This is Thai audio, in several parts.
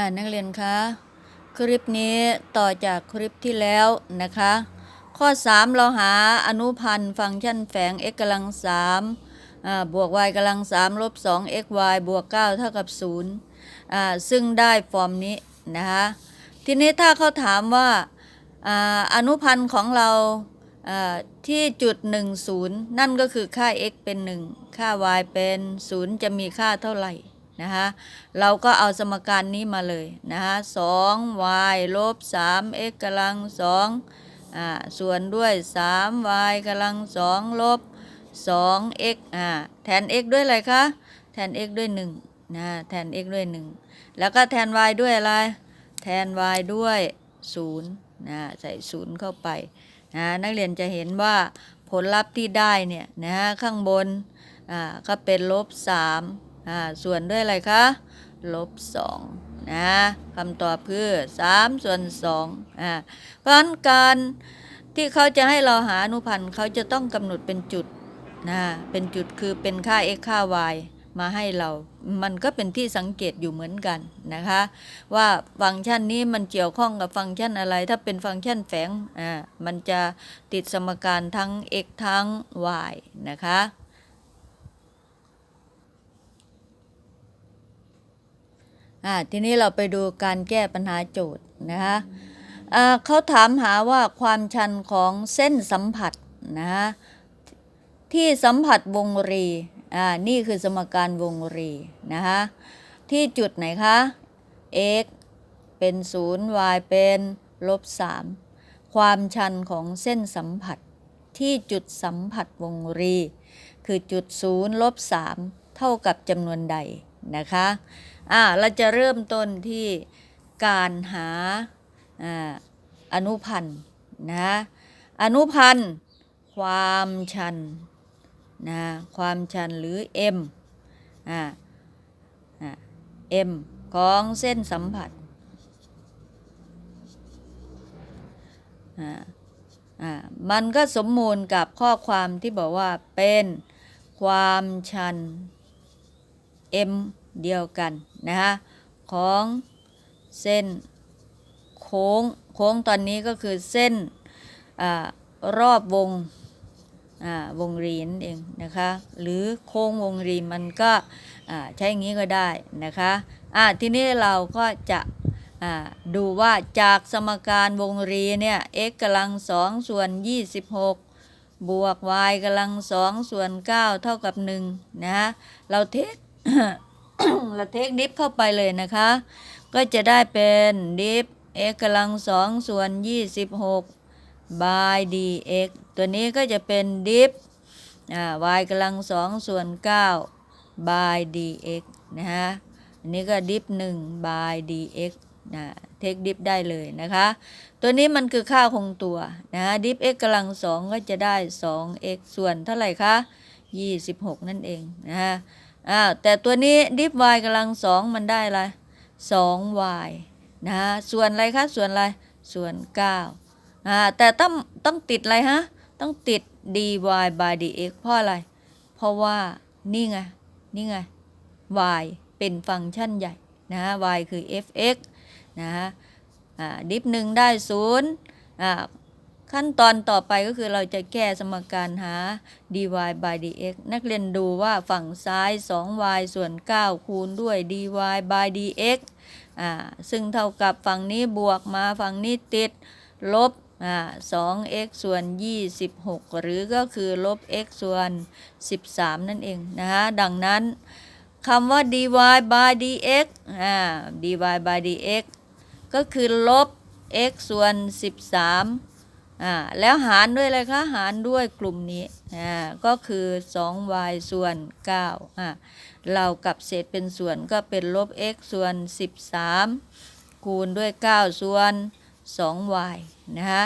อ่านักเรียนคะคลิปนี้ต่อจากคลิปที่แล้วนะคะ ข้อ 3 เราหาอนุพันธ์ฟังก์ชันแฝง x กำลัง3บวก y กำลัง3ลบ2 x y บวก 9 เท่ากับ0ซึ่งได้ฟอร์มนี้นะคะทีนี้ถ้าเขาถามว่าอนุพันธ์ของเราอ่าที่จุด 10 นั่นก็คือค่า x เป็น 1 ค่า y เป็น 0 จะมีค่าเท่าไหร่ นะคะเราก็เอาสมการนี้มาเลยนะคะ2 y ลบ3 x กำลัง2อ่าส่วนด้วย3 y กำลัง2ลบ2 x อ่าแทน x ด้วยอะไรคะแทน x ด้วย1นะแทน x ด้วย1แล้วก็แทน y ด้วยอะไร แทน y ด้วย0นะใส่0เข้าไปนะนักเรียนจะเห็นว่าผลลัพธ์ที่ได้เนี่ยนะข้างบนอ่าก็เป็นลบ3 อ่าส่วนด้วยอะไรคะลบ2นะคำตอบคือ3ส่วน2อ่าเพราะฉะนั้นการที่เขาจะให้เราหาอนุพันธ์เขาจะต้องกำหนดเป็นจุดนะเป็นจุดคือเป็นค่า x ค่า y มาให้เรา มันก็เป็นที่สังเกตอยู่เหมือนกันนะคะ ว่าฟังก์ชันนี้มันเกี่ยวข้องกับฟังก์ชันอะไร ถ้าเป็นฟังก์ชันแฝงอ่ามันจะติดสมการทั้ง x ทั้ง y นะคะ อ่าทีนี้เราไปดูการแก้ปัญหาโจทย์นะคะอ่าเขาถามหาว่าความชันของเส้นสัมผัสนะคะที่สัมผัสวงรีอ่านี่คือสมการวงรีนะคะที่จุดไหนคะ x เป็น 0 y เป็นลบ 3 ความชันของเส้นสัมผัส ที่จุดสัมผัสวงรี คือจุด 0 ลบ 3 เท่ากับจำนวนใดนะคะ อ่าเราจะเริ่มต้นที่การหาอนุพันธ์นะอนุพันธ์ความชันนะความชันหรือ m อ่าอ่า m ของเส้นสัมผัสอ่าอ่ามันก็สมมูลกับข้อความที่บอกว่าเป็นความชัน m เดียวกัน นะคะของเส้นโค้งโค้งตอนนี้ก็คือเส้นอรอบวงวงรีนเองนะคะหรือโค้งวงรีมันก็ใช้อย่างนี้ก็ได้นะคะะทีนี้เราก็จะดูว่าจากสมการวงรีเนี่ย x กำลังสองส่วน 26 บวก y กำลังสองส่วน 9 เท่ากับ1นะเราเทค เราเทคดิฟเข้าไปเลยนะคะ ก็จะได้เป็นดิฟ x กำลังสองส่วน 26 by dx ตัวนี้ก็จะเป็นดิฟ y กำลังสองส่วน 9 by dx นะฮะอันนี้ก็ดิฟ 1 by dx นะเทคดิฟได้เลยนะคะ ตัวนี้มันคือค่าคงตัวนะดิฟ x กำลังสองก็จะได้ 2x ส่วนเท่าไหร่คะ 26 นั่นเองนะฮะ อ้าแต่ตัวนี้ดิฟ y กำลังสองมันได้อะไร 2y นะฮะส่วนอะไรคะส่วนอะไรส่วน9อ่าแต่ต้องต้องติดอะไรฮะต้องติด dy by dx เพราะอะไร เพราะว่านี่ไงนี่ไง y เป็นฟังก์ชันใหญ่นะ y คือ fx นะฮะดิฟหนึ่งได้ศูนย์ ขั้นตอนต่อไปก็คือเราจะแก้สมการหา dy by dx นักเรียนดูว่าฝั่งซ้าย 2y ส่วน 9 คูณด้วย dy by dx อ่าซึ่งเท่ากับฝั่งนี้บวกมาฝั่งนี้ติด ลบอ่า 2x ส่วน 26 หรือก็คือลบ x ส่วน 13 นั่นเองนะฮะดังนั้นคำว่า dy by dx อ่า dy by dx ก็คือลบ x ส่วน 13 อ่าแล้วหารด้วยอะไรคะหารด้วยกลุ่มนี้อ่าก็คือ 2y ส่วน9อ่าเรากับเศษเป็นส่วนก็เป็นลบ x ส่วน 13 คูณด้วย 9 ส่วน 2y นะคะ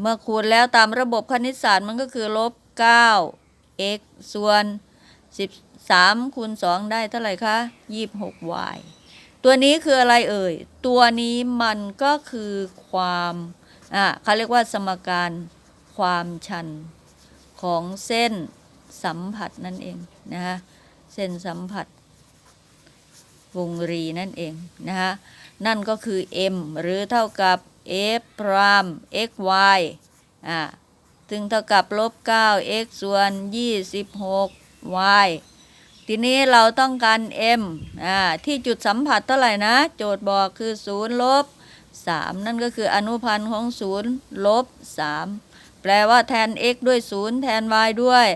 เมื่อคูณแล้วตามระบบคณิตศาสตร์มันก็คือลบ 9 x ส่วน 13 คูณ 2 ได้เท่าไหร่คะ 26y ตัวนี้คืออะไรเอ่ย ตัวนี้มันก็คือความ อะเขาเรียกว่าสมการความชันของเส้นสัมผัสนั่นเองนะคะเส้นสัมผัส วงรีนั่นเองนะคะนั่นก็คือ m หรือเท่ากับ f พราม x y อ่าซึ่งเท่ากับลบ9 x ส่วน 26 y ทีนี้เราต้องการ m อ่าที่จุดสัมผัสเท่าไหร่นะ โจทย์บอกคือ 0 ลบ 3 นั่นก็คืออนุพันธ์ของ 0 ลบ 3 แปลว่าแทน x ด้วย 0 แทน y ด้วย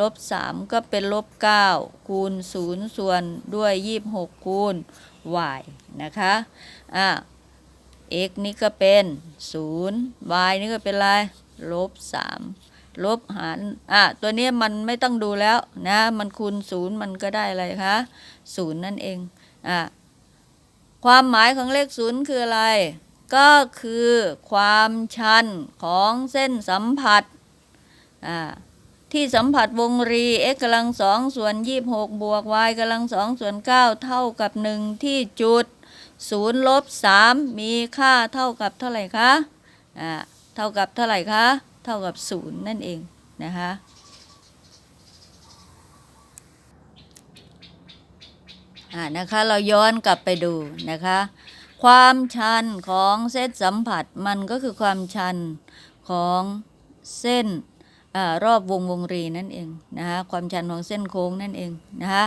ลบ 3 ก็เป็นลบ 9 คูณ 0 ส่วนด้วย 26 คูณ y นะคะอ่า x นี่ก็เป็น 0 y นี่ก็เป็นอะไรลบ 3 ลบหารอะตัวนี้มันไม่ต้องดูแล้วนะ มันคูณ 0 มันก็ได้อะไรคะ0 นั่นเองอะ ความหมายของเลข0คืออะไร ก็คือความชันของเส้นสัมผัสที่สัมผัสวงรี x กำลังสองส่วน 26 บวก y กำลังสองส่วน 9 เท่ากับ 1 ที่จุด0ลบ3มีค่าเท่ากับเท่าไหร่คะ อ่า เท่ากับเท่าไหร่คะ เท่ากับ 0 นั่นเองนะคะ อ่านะคะเราย้อนกลับไปดูนะคะ ความชันของเส้นสัมผัสมันก็คือความชันของเส้นอรอบวงวงรีนั่นเองนะคะความชันของเส้นโค้งนั่นเองนะคะ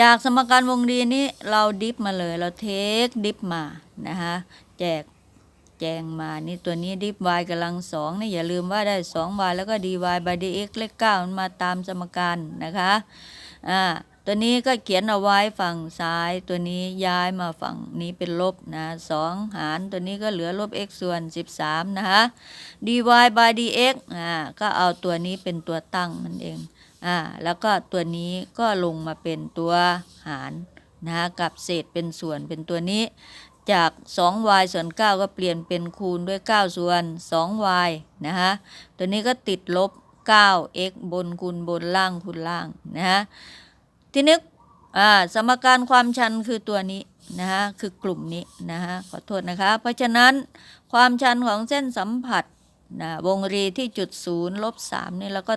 จากสมการวงรีนี้เราดิฟมาเลยเราเทคดิฟมานะคะแจกแจงมานี่ตัวนี้ดิฟ y กำลังสองนี่อย่าลืมว่าได้ 2y แล้วก็ dy by dx เลข9มันมาตามสมการนะคะ อ่า ตัวนี้ก็เขียนเอาไว้ฝั่งซ้ายตัวนี้ย้ายมาฝั่งนี้เป็นลบนะสองหารตัวนี้ก็เหลือลบ x ส่วน 13 นะคะ dy by dx อ่าก็เอาตัวนี้เป็นตัวตั้งมันเองอ่าแล้วก็ตัวนี้ก็ลงมาเป็นตัวหารนะคะกับเศษเป็นส่วนเป็นตัวนี้ จาก 2y ส่วน 9 ก็เปลี่ยนเป็นคูณด้วย 9 ส่วน 2y นะคะตัวนี้ก็ติดลบ 9x บนคูณบนล่างคูณล่างนะคะ ทีนี้อ่าสมการความชันคือตัวนี้นะคะคือกลุ่มนี้นะคะขอโทษนะคะ เพราะฉะนั้นความชันของเส้นสัมผัสนะวงรีที่จุดศูนย์ลบสามนี่แล้วก็